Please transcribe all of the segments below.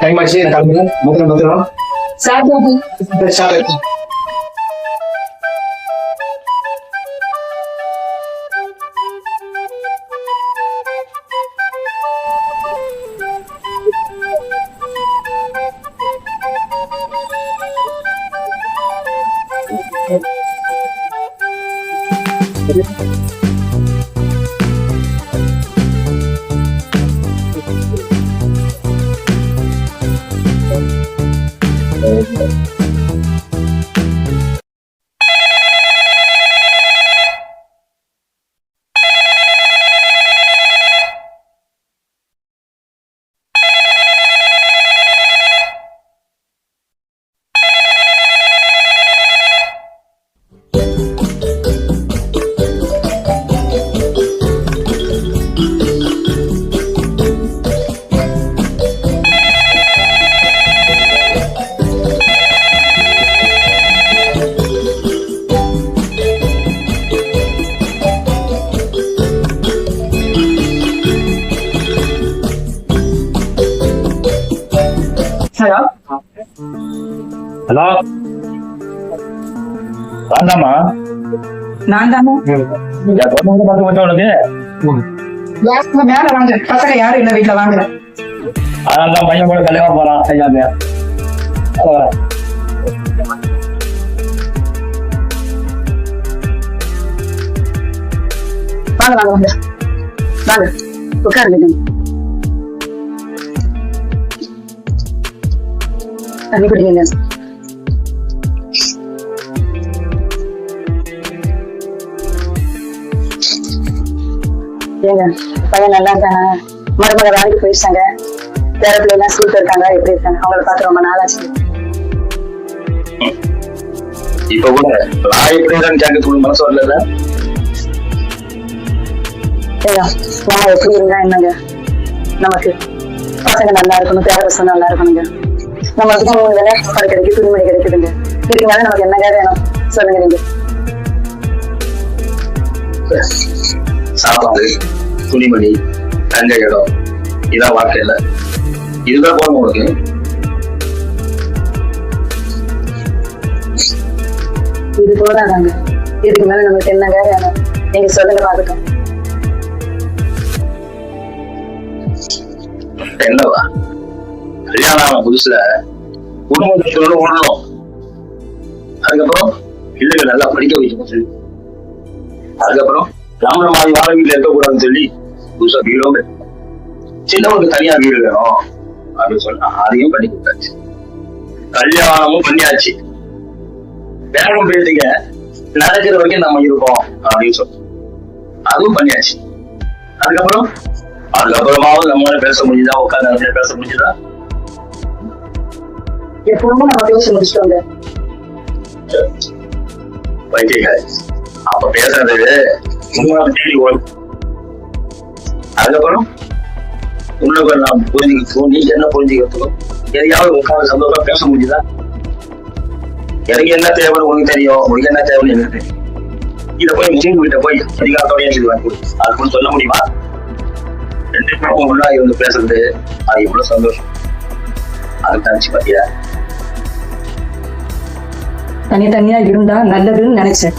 Time వచ్చి మొత్తం మొత్తం sir sir Hello? வாண்டாமா? நான் தானே பார்த்து மட்டும் உனக்கு? மேல வாங்க. பசங்க யாரும் இல்ல வீட்டுல வாங்க. அதனால தான் பையன் கூட கல்யாணம் போறான் வாங்க வாங்க வாங்க. வாங்க உட்காருங்க. தண்ணி குடிங்க. பையன் நல்லா இருக்காங்க. மருமக வேலைக்கு போயிடுச்சாங்க பேரப்பிள்ளை எல்லாம் ஸ்கூல் இருக்காங்க எப்படி இருக்காங்க? அவங்கள பார்த்து ரொம்ப நாளாச்சு. இப்ப கூட நான் எப்படி இருக்கேன்னு கேட்கறதுக்கு மனசு வரல நம்ம எப்படி இருந்தா என்னங்க? நமக்கு பசங்க நல்லா இருக்கணும் பேர பசங்க நல்லா இருக்கணுங்க. நமக்கு தான் வேலை சாப்பாடு கிடைக்கும் துணிமணி கிடைக்குதுங்க. இதுக்கு மேல நமக்கு என்னங்க வேணும்? சொல்லுங்க நீங்க. சாப்பாடு. துணிமணி தங்க இடம் இதான் வாழ்க்கை இல்ல இதுதான் போகணும் உனக்கு. இது போதாதாங்க இதுக்கு மேல நமக்கு என்னங்க வேணும்? நீங்க சொல்லுங்க பாத்துக்கோங்க என்னவா? கல்யாணம் புதுசுல குடும்பத்தோட ஓடணும் அதுக்கப்புறம் பிள்ளைங்க நல்லா படிக்க வைக்கணும். சொல்லி அதுக்கப்புறம் நம்மள மாதிரி வாழ வீட்டுல இருக்கக்கூடாதுன்னு சொல்லி புதுசா கட்டணும். சின்னவனுக்கு தனியா வீடு வேணும் அப்படின்னு சொன்னா அதையும் பண்ணி கொடுத்தாச்சு. கல்யாணமும் பண்ணியாச்சு. வேகம் பேசுங்க நடக்கிற வரைக்கும் நம்ம இருக்கோம் அப்படின்னு சொல்லி அதுவும் பண்ணியாச்சு. அதுக்கப்புறம் அதுக்கப்புறமாவது நம்மளால பேச முடியுதா உட்காந்து நம்மளால பேச முடியுதா எப்பவும் நம்ம பேசி முடிச்சிட்டோங்க வைத்தியக்காரி அப்ப பேசுறது அதுக்கப்புறம் உன்னை நாம் புரிஞ்சுக்க நீ என்ன புரிஞ்சுக்கிறதுக்கும் எதையாவது உட்காந்து சந்தோஷமா பேச முடியுதா எனக்கு என்ன தேவைன்னு உனக்கு தெரியும் உனக்கு என்ன தேவைன்னு எனக்கு தெரியும். இத போய் முஸ்லீம் கிட்ட போய் அதிகாரத்தோட எனக்கு வாங்கி கொடு அது கூட சொல்ல முடியுமா? ரெண்டு பேரும் ஒண்ணா இருந்து பேசுறது அது எவ்வளவு சந்தோஷம். அது தனிச்சு பாத்தியா தனித்தனியா இருந்தா நல்லதுன்னு நினைச்சேன்.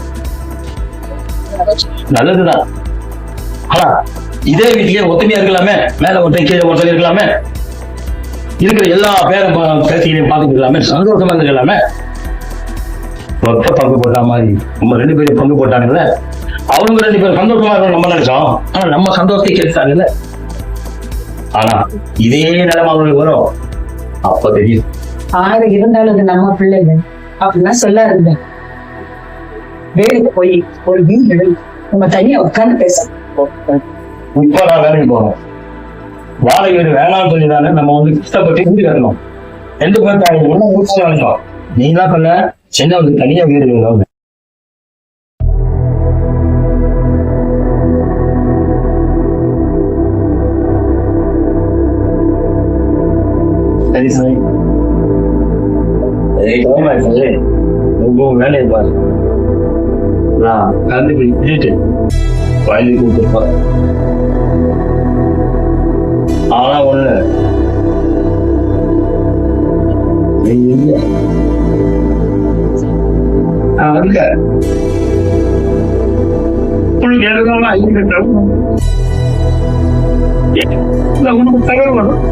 நல்லதுதான். ஆனா இதே வீட்லயே ஒத்துமையா இருக்கலாமே? மேல ஒருத்தன் கீழே ஒருத்தன் இருக்கலாமே? இருக்கிற எல்லா பேரும் பேசிகளையும் பார்த்துக்கலாமே சந்தோஷமா இருக்கலாமே? ஒத்த பங்கு போட்ட மாதிரி. நம்ம ரெண்டு பேரும் பங்கு போட்டாங்கல்ல? அவங்க ரெண்டு பேரும் சந்தோஷமா இருக்கணும் நம்ம நினைச்சோம். ஆனா நம்ம சந்தோஷத்தை கேட்டாங்கல்ல ஆனா இதே நிலைமை அவங்களுக்கு வரும். அப்ப தெரியும். ஆறு இருந்தாலும் அது நம்ம பிள்ளைங்க. அப்படிலாம் சொல்லாருங்க வேலைக்கு போய் ஒரு வீடு எடுங்க. நம்ம தனியா உட்காந்து பேசணும் இப்ப நான் வேலைக்கு போறோம். வாடகை வீடு வேணாம்னு சொல்லி தானே நம்ம வந்து கஷ்டப்பட்டு வீடு கட்டணும். எந்த பேரும் தாய் ஒன்றும் முடிச்சு நினைச்சோம் நீ தான் பண்ண சென்னை வந்து தனியா வீடு வேணும். சரி சரி. ஏய் வேலையை பாரு. நான் கலந்து போயிட்டு வயலுக்கு கொடுத்துருப்பேன் ஆனா ஒண்ணு. அதுக்கு உனக்கு எதுனாலும் ஐயோ உனக்கு தகவல் வரும்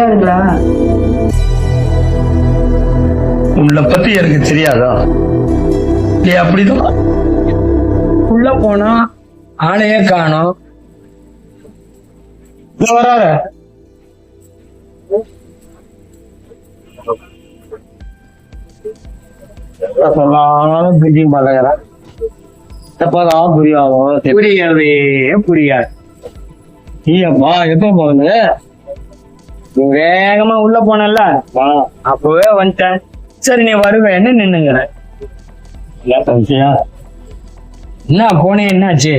தெரியாதுங்களா? உன்னை பத்தி எனக்கு தெரியாதா? நீ அப்படிதான். உள்ள போனா ஆளையே காணோம். வராரு சொன்னாலும் புரிய மாட்டேங்கிறான் புரியவே புரியாது நீயப்பா எப்ப போகுது நீ வேகமா உள்ள போனல அப்பவே வந்துட்டேன். சரி நீ வருவேன்னு நின்னுங்கிற. என்ன போனே என்னாச்சு?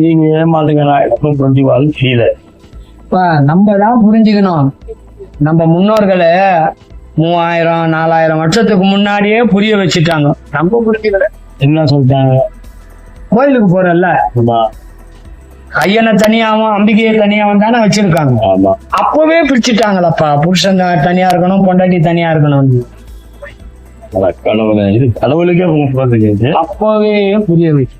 நீங்க ஏமாத்துங்களா எப்ப புரிஞ்சுவாலும் தெரியல நம்ம தான் புரிஞ்சுக்கணும். நம்ம முன்னோர்களை மூவாயிரம் நாலாயிரம் வருஷத்துக்கு முன்னாடியே புரிய வச்சுட்டாங்க. நம்ம புரிஞ்சுக்கல. என்ன சொல்லிட்டாங்க? கோயிலுக்கு போறல்ல? ஐயனை தனியாவும் அம்பிகையை தனியாவும் தானே வச்சிருக்காங்க. அப்பவே பிரிச்சுட்டாங்களப்பா. புருஷன் தனியா இருக்கணும் பொண்டாட்டி தனியா இருக்கணும் கடவுளை. இது கடவுளுக்கே அப்பவே புரிய வச்சு